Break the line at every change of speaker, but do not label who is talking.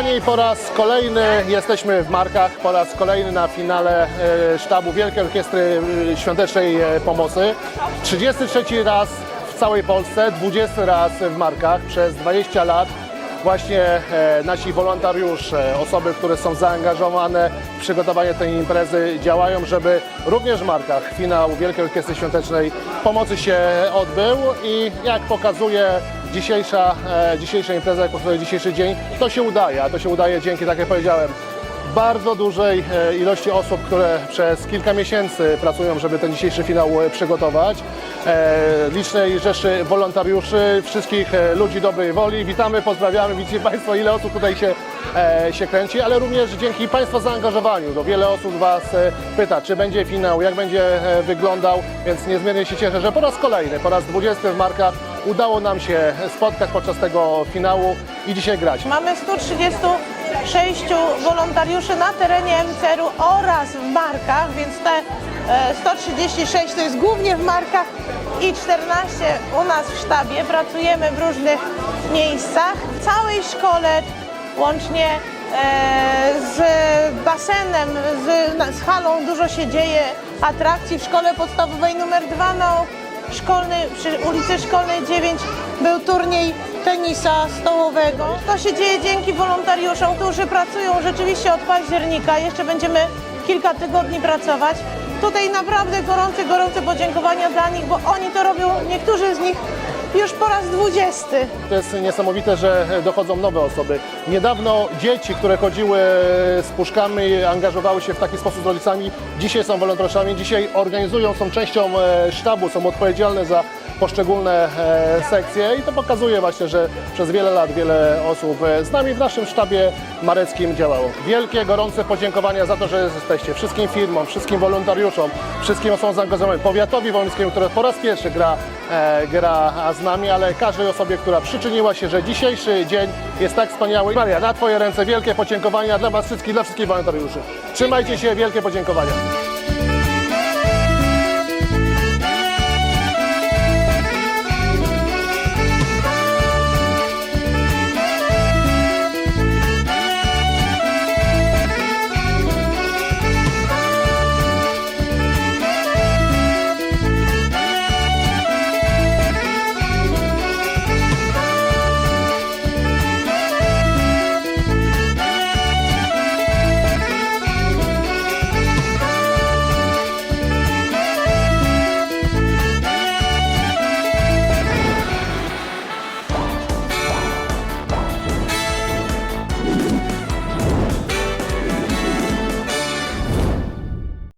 Kochani, po raz kolejny jesteśmy w Markach, po raz kolejny na finale e, sztabu Wielkiej Orkiestry e, Świątecznej e, Pomocy. 33 raz w całej Polsce, 20 raz w Markach przez 20 lat. Właśnie nasi wolontariusze, osoby, które są zaangażowane w przygotowanie tej imprezy, działają, żeby również w Markach finał Wielkiej Orkiestry Świątecznej Pomocy się odbył i jak pokazuje dzisiejsza, e, dzisiejsza impreza, jak pokazuje dzisiejszy dzień, to się udaje, a to się udaje dzięki, tak jak powiedziałem, bardzo dużej e, ilości osób, które przez kilka miesięcy pracują, żeby ten dzisiejszy finał e, przygotować. E, Licznej rzeszy wolontariuszy, wszystkich e, ludzi dobrej woli. Witamy, pozdrawiamy. Widzicie Państwo, ile osób tutaj się, e, się kręci, ale również dzięki Państwa zaangażowaniu. No, wiele osób Was e, pyta, czy będzie finał, jak będzie e, wyglądał, więc niezmiernie się cieszę, że po raz kolejny, po raz 20 w Markach udało nam się spotkać podczas tego finału i dzisiaj grać.
Mamy 136 wolontariuszy na terenie MCR-u oraz w Markach, więc te e, 136 to jest głównie w Markach i 14 u nas w sztabie. Pracujemy w różnych miejscach. W całej szkole łącznie e, z basenem, z, z halą dużo się dzieje atrakcji. W szkole podstawowej numer 2 na szkolny, przy ulicy Szkolnej 9 był turniej tenisa stołowego. To się dzieje dzięki wolontariuszom, którzy pracują rzeczywiście od października. Jeszcze będziemy kilka tygodni pracować. Tutaj naprawdę gorące, gorące podziękowania dla nich, bo oni to robią, niektórzy z nich już po raz dwudziesty.
To jest niesamowite, że dochodzą nowe osoby. Niedawno dzieci, które chodziły z puszkami, angażowały się w taki sposób z rodzicami, dzisiaj są wolontariuszami, dzisiaj organizują, są częścią e, sztabu, są odpowiedzialne za poszczególne e, sekcje i to pokazuje właśnie, że przez wiele lat wiele osób e, z nami w naszym sztabie mareckim działało. Wielkie, gorące podziękowania za to, że jesteście wszystkim firmom, wszystkim wolontariuszom, wszystkim osobom zaangażowanym, powiatowi wolnickiemu, który po raz pierwszy gra, gra z nami, ale każdej osobie, która przyczyniła się, że dzisiejszy dzień jest tak wspaniały. Maria, na Twoje ręce wielkie podziękowania dla Was wszystkich, dla wszystkich wolontariuszy. Trzymajcie się, wielkie podziękowania.